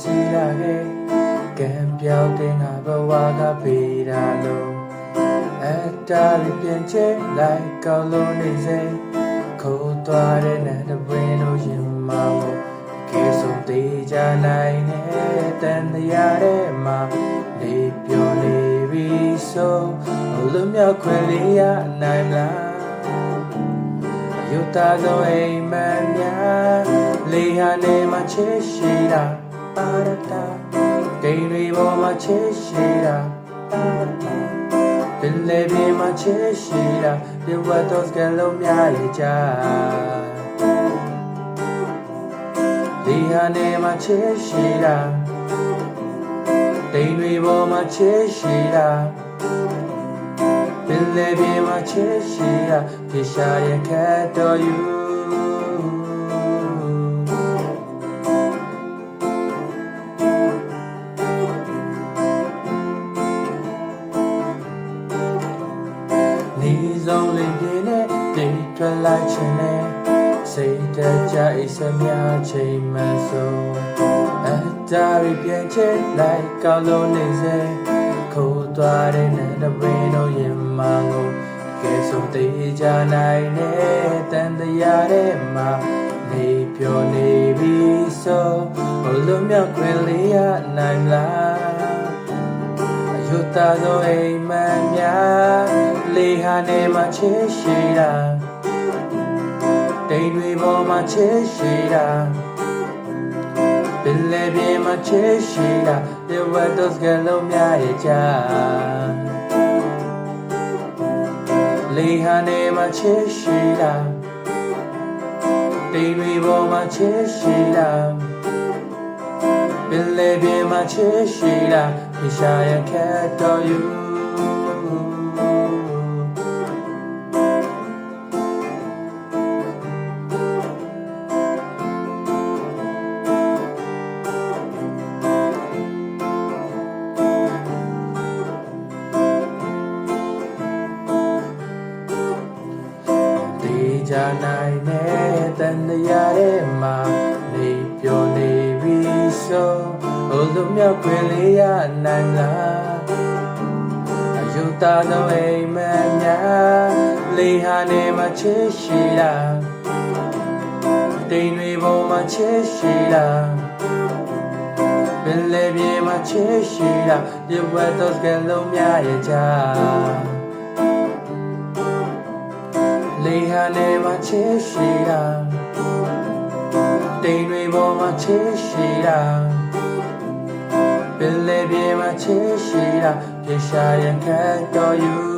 စီလာခဲ့ကံပြောင်းတဲ့ငါဘဝကပေးတာလို့အတားရပြန်ချဲလိုက်ကောင်းလို့နေစေခိုးသွားတဲ့နဲ့တပွင့်လို့ရင်မမို့ကေဆုံးသေးကြနိုင်တဲ့တန်တရားတဲ့မှာနေပြောနေပြီဆိုလူမြောက်ခွင့်လေးရနိုင်မလား ယုတ်တာသောအိမ်မန်များလေဟာနေမှာချေရှိတာပါရတာဒိန်တွေပေါ်မှာချေရှိတာပါရတာပင်လေပြေမှာချေရှိတာဒီဝတ်တော့စကလုံးများရကြလေဟာနေမှာချေရှိတာဒိန်တွေပေါ်မှာချေရှိတာပင် လေပြေမှာချစ်ရှိရာပြေရှာရခတ်တော်ယူနီဆုံးလေးပြင်းနဲ့တိတ်ထွက်လိုက်ခြင်းနဲ့စိတ်တကြအိစမြချိန်မှဆိုအတားရပြန်ချစ်လိုက်ကောင်းလို့နေစေခိုးသွားတဲ့နဲ့တပင်တို့ရင်မ ကိုကဲဆုံးသေးကြနိုင်တဲ့တန်တရားတဲ့မှာနေပြောနေပြီဆိုဘလုံးမြောက်ခွင်လေးရနိုင်လားအယုတသောအိမ်မန်များလေဟာနေမှာချေရှိတာတိမ်တွေပေါ်မှာချေရှိတာပင်လေပြေမှာချေရှိတာဒီဝတ်တော့စကလုံးများရဲ့ကြ လေဟာနေမှာချေရှိတာတိမ်တွေပေါ်မှာချေရှိတာပင်လေပြေမှာချေရှိတာဒီရှာရခတ်တော်ယူ တေချာနိုင်တဲ့တန်တရားရဲ့မှာနေပြောနေပြီဆိုဟိုလူမြောက်ခွင်လေးရနိုင်လားအယုတာသောအိမ်မက်များလေဟာနေမှာချစ်ရှိတာတိမ်တွေပေါ်မှာချစ်ရှိတာပင်လေပြေမှာချစ်ရှိတာဒီဝတ်တော့စကလုံးများရဲ့ချာ လေဟာနေမှာချေရှိတာတိမ်တွေပေါ်မှာချေရှိတာပင်လေပြေမှာချေရှိတာပြေရှာရန်ခတ်တော်ယူ